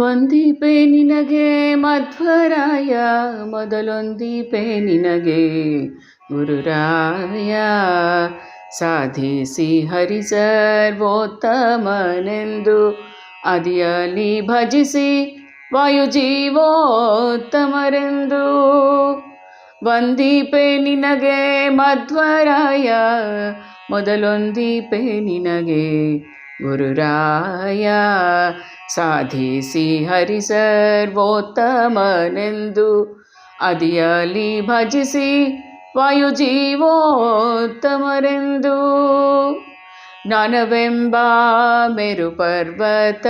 ಒಂದೀಪೆ ನಿನಗೆ ಮಧ್ವರಾಯ, ಮೊದಲೊಂದೀಪೆ ನಿನಗೆ ಗುರುರಾಯ. ಸಾಧಿಸಿ ಹರಿ ಸರ್ವೋತ್ತಮನೆಂದು ಅದಿಯಲಿ ಭಜಿಸಿ ವಾಯುಜೀವೋತ್ತಮರೆಂದು ಒಂದೀಪೆ ನಿನಗೆ ಮಧ್ವರಾಯ, ಮೊದಲೊಂದೀಪೆ ನಿನಗೆ ಗುರುರಾಯ, ಸಾಧಿಸಿ ಹರಿ ಸರ್ವೋತ್ತಮನೆಂದು ಅದಿಯಲಿ ಭಜಿಸಿ ವಾಯುಜೀವೋತ್ತಮರೆಂದು ಜ್ಞಾನವೆಂಬ ಮೇರು ಪರ್ವತ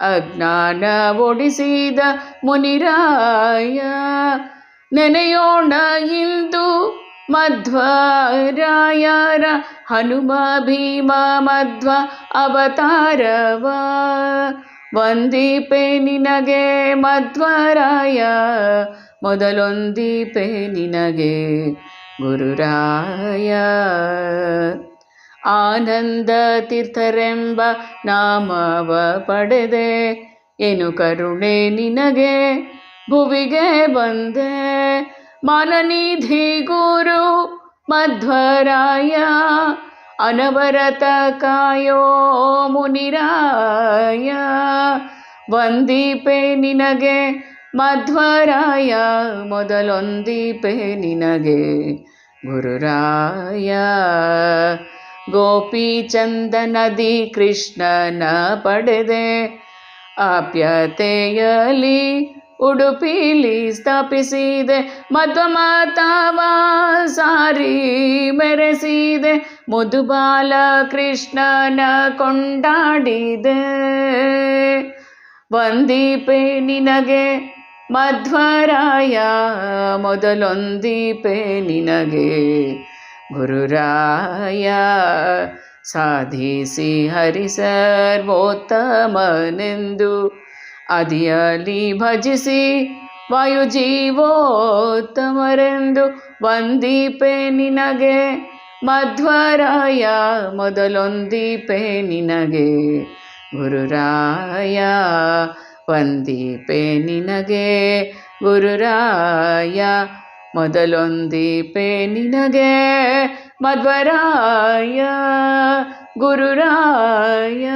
ಅಜ್ಞಾನ ಒಡಿಸಿದ ಮುನಿರಾಯ, ನೆನೆಯೋಣ ಇಂದು ಮಧ್ವರಾಯರ ಹನುಮ ಭೀಮ ಮಧ್ವ ಅವತಾರವ. ಒಂದೀಪೆ ನಿನಗೆ ಮಧ್ವರಾಯ, ಮೊದಲೊಂದೀಪೆ ನಿನಗೆ ಗುರುರಾಯ. ಆನಂದ ತೀರ್ಥರೆಂಬ ನಾಮವ ಪಡೆದೆ ಏನು ಕರುಣೆ ನಿನಗೆ ಭುವಿಗೆ ಬಂದೆ. ಮಾನನಿಧಿ ಗುರು ಮಧ್ವರಾಯ ಅನವರತ ಕಾಯೋ ಮುನಿರಾಯ. ಒಂದೀಪೆ ನಿನಗೆ ಮಧ್ವರಾಯ, ಮೊದಲೊಂದೀಪೆ ನಿನಗೆ ಗುರುರಾಯ. ಗೋಪಿ ಚಂದನದಿ ಕೃಷ್ಣನ ಪಡೆದೆ, ಆಪ್ಯತೆಯಲಿ ಉಡುಪಿಲಿ ಸ್ಥಾಪಿಸಿದೆ ಮಧ್ವಮಾತಾವ ಸಾರಿ ಮೆರೆಸಿದೆ, ಮಧುಬಾಲ ಕೃಷ್ಣನ ಕೊಂಡಾಡಿದೆ. ಒಂದೀಪೆ ನಿನಗೆ, ಮಧ್ವರಾಯ ಮೊದಲೊಂದೀಪೆ ನಿನಗೆ, ಗುರುರಾಯ ಸಾಧಿಸಿ ಹರಿ ಸರ್ವೋತ್ತಮನೆಂದು ಅದಿಯಲಿ ಭಜಿಸಿ ವಾಯುಜೀವೋತ್ತಮರೆಂದು ಒಂದೀಪೆ ನಿನಗೆ. ಮಧ್ವರಾಯ ಮೊದಲೊಂದೀಪೆ ನಿನಗೆ. ಗುರುರಾಯ ಒಂದೀಪೆ ನಿನಗೆ. ಗುರುರಾಯ ಮೊದಲೊಂದೀಪೆ ನಿನಗೆ. ಮಧ್ವರಾಯ ಗುರುರಾಯ.